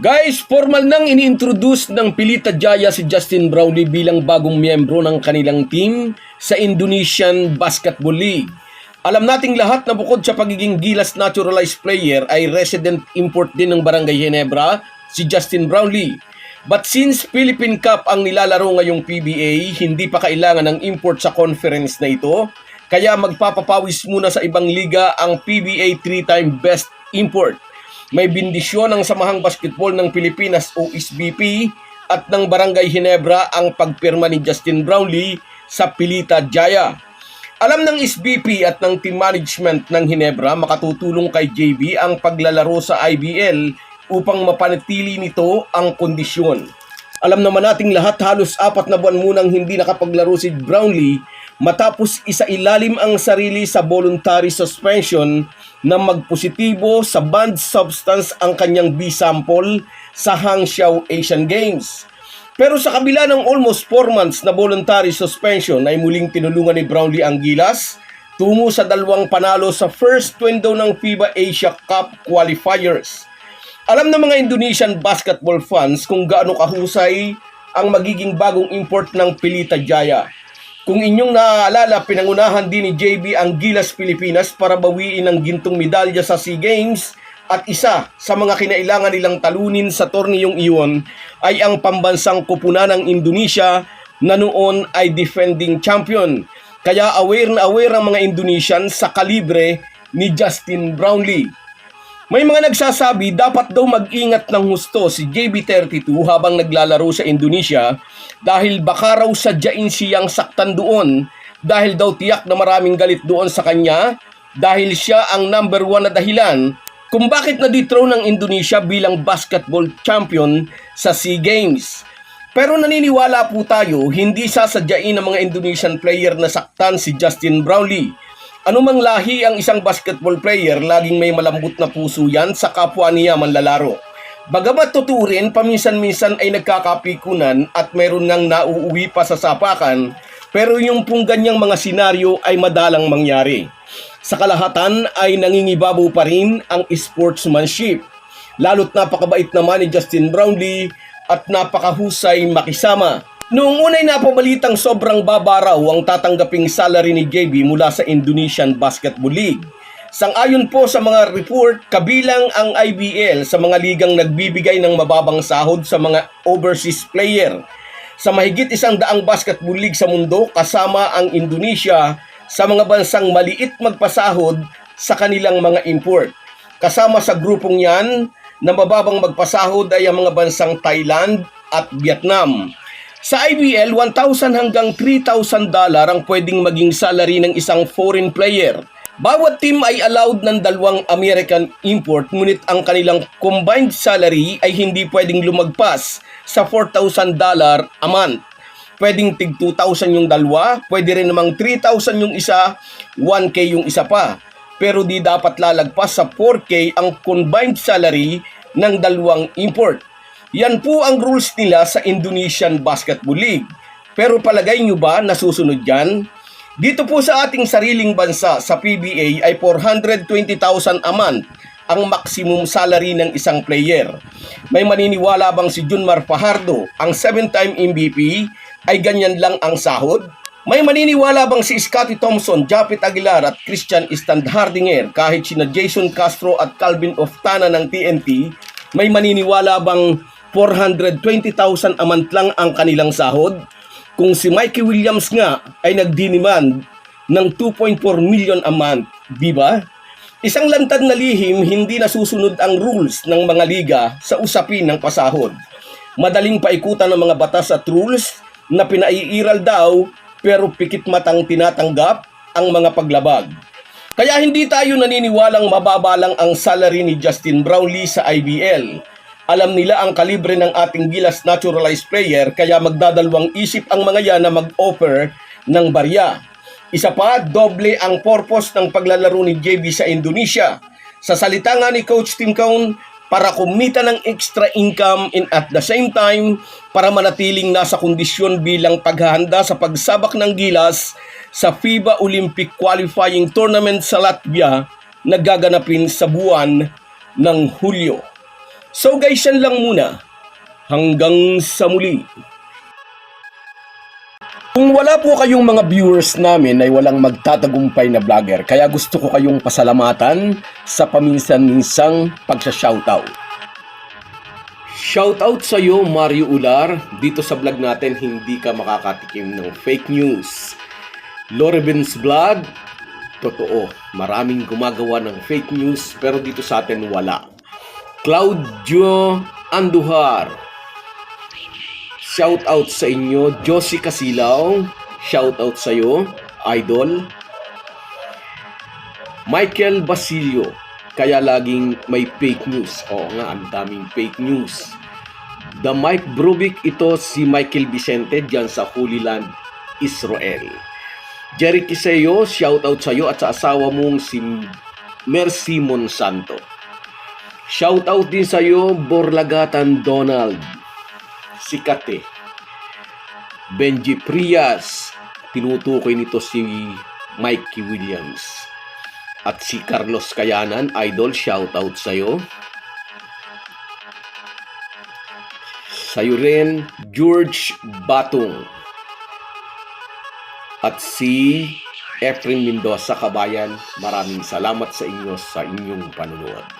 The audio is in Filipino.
Guys, formal nang ini-introduce ng Pilita Jaya si Justin Brownlee bilang bagong miyembro ng kanilang team sa Indonesian Basketball League. Alam nating lahat na bukod sa pagiging gilas naturalized player ay resident import din ng Barangay Ginebra si Justin Brownlee. But since Philippine Cup ang nilalaro ngayong PBA, hindi pa kailangan ng import sa conference na ito, kaya magpapapawis muna sa ibang liga ang PBA 3-time best import may bindisyon ng Samahang Basketball ng Pilipinas o SBP at ng Barangay Ginebra ang pagpirma ni Justin Brownlee sa Pilita Jaya. Alam ng SBP at ng team management ng Ginebra makatutulong kay JB ang paglalaro sa IBL upang mapanatili nito ang kondisyon. Alam naman nating lahat halos apat na buwan munang hindi nakapaglaro si Brownlee matapos isa ilalim ang sarili sa voluntary suspension na magpositibo sa banned substance ang kanyang B-sample sa Hangzhou Asian Games. Pero sa kabila ng almost 4 months na voluntary suspension ay muling tinulungan ni Brownlee ang gilas tungo sa dalawang panalo sa first window ng FIBA Asia Cup qualifiers. Alam ng mga Indonesian basketball fans kung gaano kahusay ang magiging bagong import ng Pelita Jaya. Kung inyong naaalala, pinangunahan din ni JB ang Gilas Pilipinas para bawiin ang gintong medalya sa SEA Games at isa sa mga kinailangan nilang talunin sa torneyong iyon ay ang pambansang kupunan ng Indonesia na noon ay defending champion. Kaya aware na aware ang mga Indonesian sa kalibre ni Justin Brownlee. May mga nagsasabi dapat daw mag-ingat ng husto si JB32 habang naglalaro sa Indonesia dahil baka raw sadyain siyang saktan doon dahil daw tiyak na maraming galit doon sa kanya dahil siya ang number one na dahilan kung bakit na-dethrone ng Indonesia bilang basketball champion sa SEA Games. Pero naniniwala po tayo, hindi sasadyain ng mga Indonesian player na saktan si Justin Brownlee. Anumang lahi ang isang basketball player, laging may malambot na puso yan sa kapwa niya manlalaro. Bagamat tuturin, paminsan-minsan ay nagkakapikunan at mayroon nang nauuwi pa sa sapakan, pero yung pong ganyang mga senaryo ay madalang mangyari. Sa kalahatan ay nangingibabaw pa rin ang sportsmanship. Lalo't napakabait naman ni Justin Brownlee at napakahusay makisama. Noong unay napabalitang sobrang baba raw ang tatanggaping salary ni JB mula sa Indonesian Basketball League. Sang-ayon po sa mga report, kabilang ang IBL sa mga ligang nagbibigay ng mababang sahod sa mga overseas player. Sa mahigit isang daang basketball league sa mundo, kasama ang Indonesia sa mga bansang maliit magpasahod sa kanilang mga import. Kasama sa grupong yan na mababang magpasahod ay ang mga bansang Thailand at Vietnam. Sa IBL, 1,000 hanggang 3,000 dollar ang pwedeng maging salary ng isang foreign player. Bawat team ay allowed ng dalawang American import ngunit ang kanilang combined salary ay hindi pwedeng lumagpas sa 4,000 dollar a month. Pwedeng tig 2,000 yung dalawa, pwede rin namang 3,000 yung isa, 1K yung isa pa. Pero di dapat lalagpas sa 4K ang combined salary ng dalawang import. Yan po ang rules nila sa Indonesian Basketball League. Pero palagay nyo ba nasusunod yan? Dito po sa ating sariling bansa sa PBA ay 420,000 a month ang maximum salary ng isang player. May maniniwala bang si Junmar Fajardo, ang 7-time MVP, ay ganyan lang ang sahod? May maniniwala bang si Scottie Thompson, Japet Aguilar at Christian Standhardinger kahit sina Jason Castro at Calvin Oftana ng TNT, may maniniwala bang 420,000 a month lang ang kanilang sahod. Kung si Mikey Williams nga ay nagdiniman ng 2.4 million a month, di ba? Isang lantad na lihim, hindi nasusunod ang rules ng mga liga sa usapin ng pasahod. Madaling paikutan ng mga batas at rules na pinaiiral daw pero pikit matang tinatanggap ang mga paglabag. Kaya hindi tayo naniniwalang mababa lang ang salary ni Justin Brownlee sa IBL. Alam nila ang kalibre ng ating gilas naturalized player kaya magdadalawang isip ang mga yan na mag-offer ng barya. Isa pa, doble ang purpose ng paglalaro ni JB sa Indonesia. Sa salita nga ni Coach Tim Cone, para kumita ng extra income and at the same time para manatiling nasa kondisyon bilang paghahanda sa pagsabak ng gilas sa FIBA Olympic Qualifying Tournament sa Latvia na gaganapin sa buwan ng Hulyo. So guys, yan lang muna. Hanggang sa muli. Kung wala po kayong mga viewers namin ay walang magtatagumpay na vlogger, kaya gusto ko kayong pasalamatan sa paminsan-minsang pagsha-shoutout. Shoutout sa iyo Mario Ular, dito sa vlog natin hindi ka makakatikim ng fake news. Lorebens Vlog, totoo, maraming gumagawa ng fake news pero dito sa atin wala. Claudio Andujar, Shout out sa inyo, Josie Casilaw. Shout out sa iyo, Idol. Michael Basilio. Kaya laging may fake news. Oo nga, ang daming fake news. The Mike Brubik, ito si Michael Vicente dyan sa Holy Land, Israel. Jerry Kiseo, shout out sa iyo at sa asawa mong si Mercy Monsanto. Shout out din sa iyo, Borlagatan Donald sikat eh. Benji Prias, tinutukoy nito si Mikey Williams. At si Carlos Kayanan, idol, shoutout sa'yo. Sa'yo rin, George Batong. At si Efren Mendoza, kabayan, maraming salamat sa inyo sa inyong panunood.